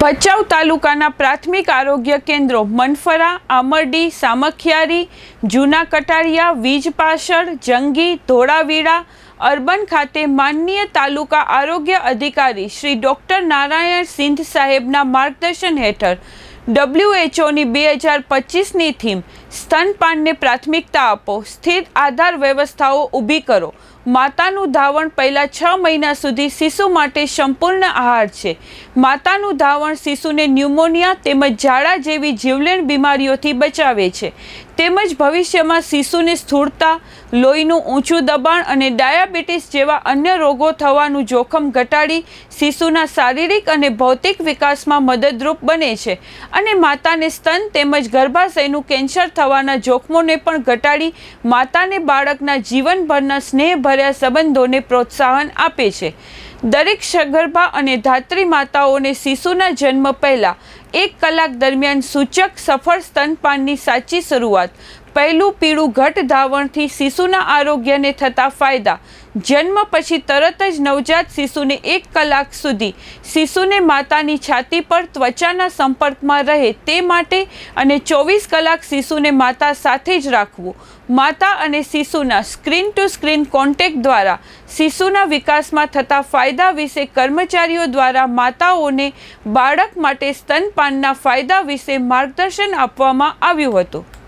ભચાઉ તાલુકાના પ્રાથમિક આરોગ્ય કેન્દ્રો મનફરા, આમરડી, સામખિયારી, જૂના કટારિયા વીજપાસળ જંગી, ધોળાવીરા, અર્બન ખાતે માનનીય તાલુકા આરોગ્ય અધિકારી શ્રી ડૉક્ટર નારાયણ સિંધ સાહેબના માર્ગદર્શન હેઠળ ડબ્લ્યુએચઓની બે હજાર પચીસની થીમ, સ્તનપાનને પ્રાથમિકતા આપો, સ્થિર આધાર વ્યવસ્થાઓ ઊભી કરો માતાનું ધાવણ પહેલાં છ મહિના સુધી શિશુ માટે સંપૂર્ણ આહાર છે. માતાનું ધાવણ શિશુને ન્યુમોનિયા તેમજ ઝાડા જેવી જીવલેણ બીમારીઓથી બચાવે છે. તેમજ ભવિષ્યમાં શિશુને સ્થૂળતા, લોહીનું ઊંચું દબાણ અને ડાયાબિટીસ જેવા અન્ય રોગો થવાનું જોખમ ઘટાડી શિશુના શારીરિક અને ભૌતિક વિકાસમાં મદદરૂપ બને છે અને માતાને સ્તન તેમજ ગર્ભાશયનું કેન્સર થવાના જોખમોને પણ ઘટાડી માતાને બાળકના જીવનભરના સ્નેહભર્યા સંબંધોને પ્રોત્સાહન આપે છે. દરેક સગર્ભા અને ધાત્રી માતાઓને શિશુના જન્મ પહેલાં એક કલાક દરમિયાન સૂચક સફળ સ્તનપાનની સાચી શરૂઆત, પહેલું પીળું ઘટ ધાવણથી શિશુના આરોગ્યને થતા ફાયદા, જન્મ પછી તરત જ નવજાત શિશુને એક કલાક સુધી શિશુને માતાની છાતી પર ત્વચાના સંપર્કમાં રહે તે માટે અને ચોવીસ કલાક શિશુને માતા સાથે જ રાખવું. માતા અને શિશુના સ્ક્રીન ટુ સ્ક્રીન કોન્ટેક્ટ દ્વારા શિશુના વિકાસમાં થતા ફાયદા વિશે કર્મચારીઓ દ્વારા માતાઓને બાળક માટે સ્તનપાનના ફાયદા વિશે માર્ગદર્શન આપવામાં આવ્યું હતું.